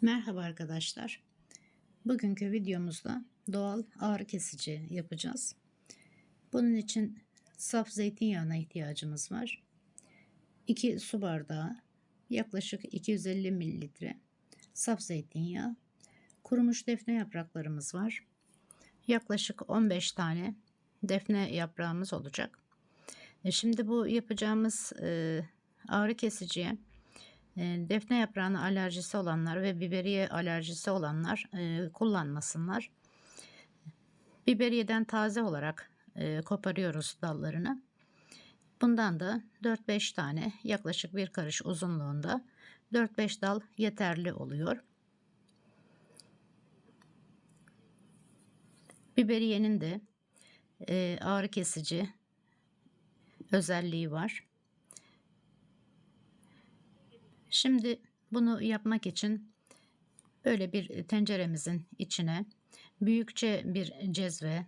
Merhaba arkadaşlar. Bugünkü videomuzda doğal ağrı kesici yapacağız. Bunun için saf zeytinyağına ihtiyacımız var. 2 su bardağı, yaklaşık 250 mililitre saf zeytinyağı, kurumuş defne yapraklarımız var. Yaklaşık 15 tane defne yaprağımız olacak. E şimdi bu yapacağımız e, ağrı kesiciye defne yaprağına alerjisi olanlar ve biberiye alerjisi olanlar kullanmasınlar. Biberiyeden taze olarak koparıyoruz dallarını. Bundan da 4-5 tane yaklaşık bir karış uzunluğunda 4-5 dal yeterli oluyor. Biberiyenin de ağrı kesici özelliği var. Şimdi bunu yapmak için böyle bir tenceremizin içine büyükçe bir cezve,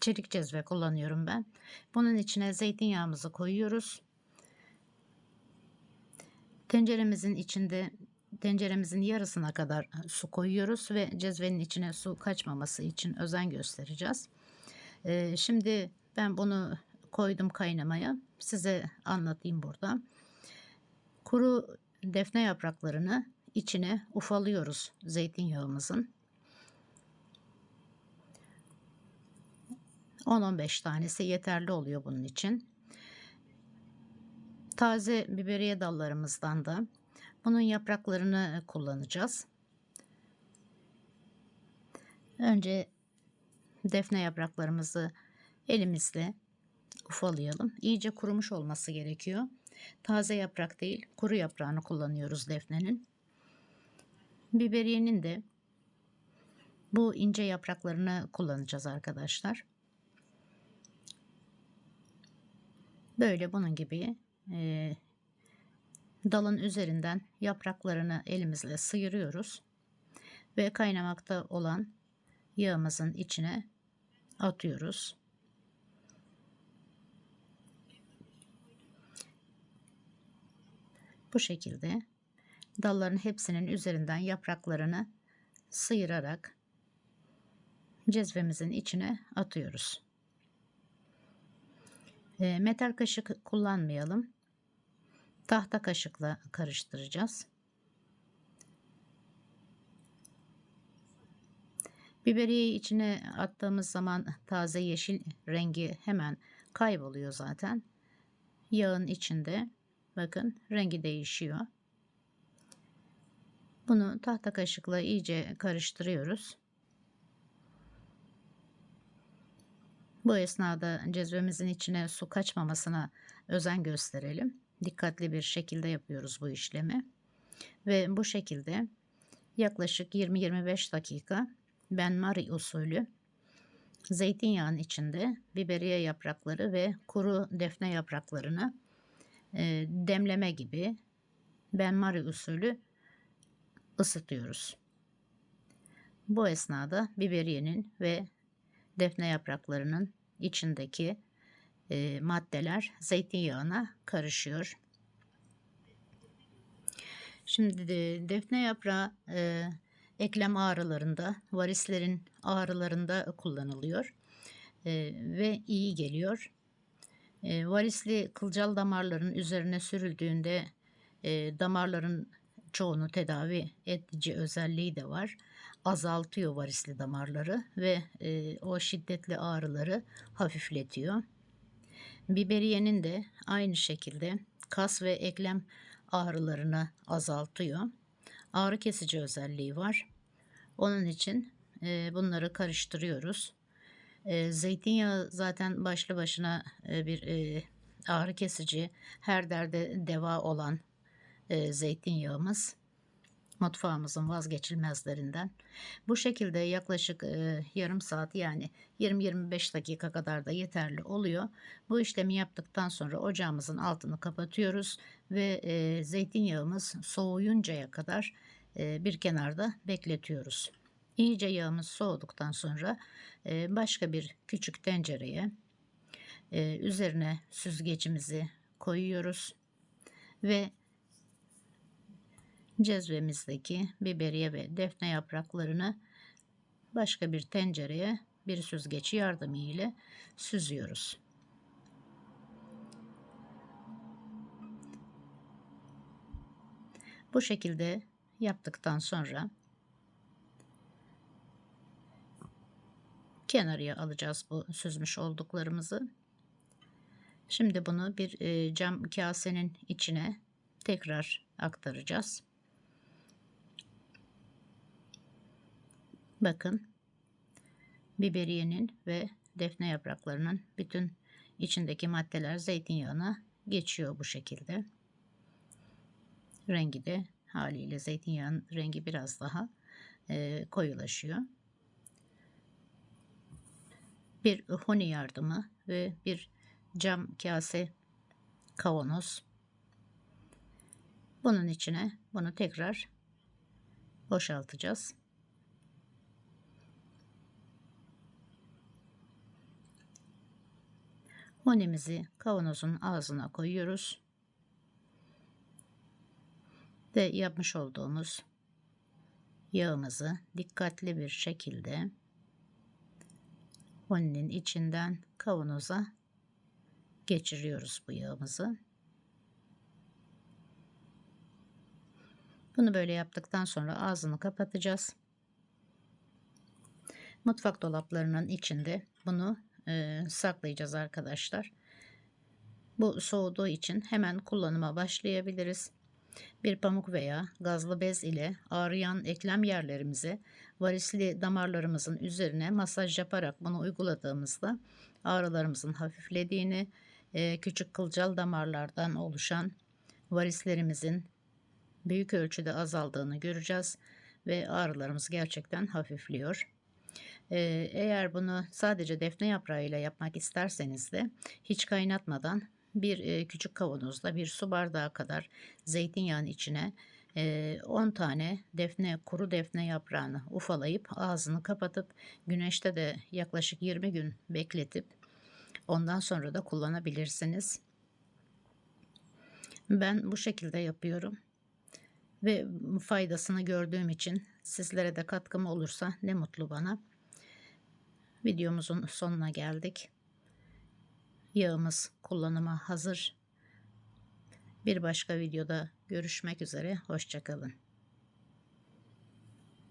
çelik cezve kullanıyorum ben. Bunun içine zeytinyağımızı koyuyoruz. Tenceremizin içinde tenceremizin yarısına kadar su koyuyoruz ve cezvenin içine su kaçmaması için özen göstereceğiz. Ee, şimdi ben bunu koydum kaynamaya. Size anlatayım burada. Kuru defne yapraklarını içine ufalıyoruz zeytinyağımızın. 10-15 tanesi yeterli oluyor bunun için. Taze biberiye dallarımızdan da bunun yapraklarını kullanacağız. Önce defne yapraklarımızı elimizle ufalayalım. İyice kurumuş olması gerekiyor. Taze yaprak değil, kuru yaprağını kullanıyoruz defnenin. Biberiyenin de bu ince yapraklarını kullanacağız arkadaşlar. Böyle bunun gibi e, dalın üzerinden yapraklarını elimizle sıyırıyoruz ve kaynamakta olan yağımızın içine atıyoruz. Bu şekilde dalların hepsinin üzerinden yapraklarını sıyırarak cezvemizin içine atıyoruz. E, metal kaşık kullanmayalım. Tahta kaşıkla karıştıracağız. Biberiyeyi içine attığımız zaman taze yeşil rengi hemen kayboluyor zaten. Yağın içinde Bakın rengi değişiyor. Bunu tahta kaşıkla iyice karıştırıyoruz. Bu esnada cezvemizin içine su kaçmamasına özen gösterelim. Dikkatli bir şekilde yapıyoruz bu işlemi. Ve bu şekilde yaklaşık 20-25 dakika benmari usulü zeytinyağın içinde biberiye yaprakları ve kuru defne yapraklarını e, demleme gibi benmari usulü ısıtıyoruz. Bu esnada biberiyenin ve defne yapraklarının içindeki e, maddeler zeytinyağına karışıyor. Şimdi de defne yaprağı e, eklem ağrılarında, varislerin ağrılarında kullanılıyor e, ve iyi geliyor. Varisli kılcal damarların üzerine sürüldüğünde damarların çoğunu tedavi edici özelliği de var. Azaltıyor varisli damarları ve o şiddetli ağrıları hafifletiyor. Biberiyenin de aynı şekilde kas ve eklem ağrılarını azaltıyor. Ağrı kesici özelliği var. Onun için bunları karıştırıyoruz. E, zeytinyağı zaten başlı başına e, bir e, ağrı kesici, her derde deva olan e, zeytinyağımız mutfağımızın vazgeçilmezlerinden. Bu şekilde yaklaşık e, yarım saat yani 20-25 dakika kadar da yeterli oluyor. Bu işlemi yaptıktan sonra ocağımızın altını kapatıyoruz ve e, zeytinyağımız soğuyuncaya kadar e, bir kenarda bekletiyoruz. İyice yağımız soğuduktan sonra e, başka bir küçük tencereye e, üzerine süzgecimizi koyuyoruz ve cezvemizdeki biberiye ve defne yapraklarını başka bir tencereye bir süzgeç yardımıyla süzüyoruz. Bu şekilde yaptıktan sonra kenarıya alacağız bu süzmüş olduklarımızı. Şimdi bunu bir e, cam kasenin içine tekrar aktaracağız. Bakın biberiyenin ve defne yapraklarının bütün içindeki maddeler zeytinyağına geçiyor bu şekilde. Rengi de haliyle zeytinyağın rengi biraz daha e, koyulaşıyor. Bir honi yardımı ve bir cam kase kavanoz. Bunun içine bunu tekrar boşaltacağız. Honimizi kavanozun ağzına koyuyoruz. Ve yapmış olduğumuz yağımızı dikkatli bir şekilde honinin içinden kavanoza geçiriyoruz bu yağımızı. Bunu böyle yaptıktan sonra ağzını kapatacağız. Mutfak dolaplarının içinde bunu e, saklayacağız arkadaşlar. Bu soğuduğu için hemen kullanıma başlayabiliriz. Bir pamuk veya gazlı bez ile ağrıyan eklem yerlerimize varisli damarlarımızın üzerine masaj yaparak bunu uyguladığımızda ağrılarımızın hafiflediğini, e, küçük kılcal damarlardan oluşan varislerimizin büyük ölçüde azaldığını göreceğiz ve ağrılarımız gerçekten hafifliyor. Ee, eğer bunu sadece defne yaprağıyla yapmak isterseniz de hiç kaynatmadan bir küçük kavanozda bir su bardağı kadar zeytinyağının içine 10 e, tane defne kuru defne yaprağını ufalayıp ağzını kapatıp güneşte de yaklaşık 20 gün bekletip ondan sonra da kullanabilirsiniz. Ben bu şekilde yapıyorum ve faydasını gördüğüm için sizlere de katkım olursa ne mutlu bana. Videomuzun sonuna geldik. Yağımız kullanıma hazır. Bir başka videoda görüşmek üzere. Hoşçakalın.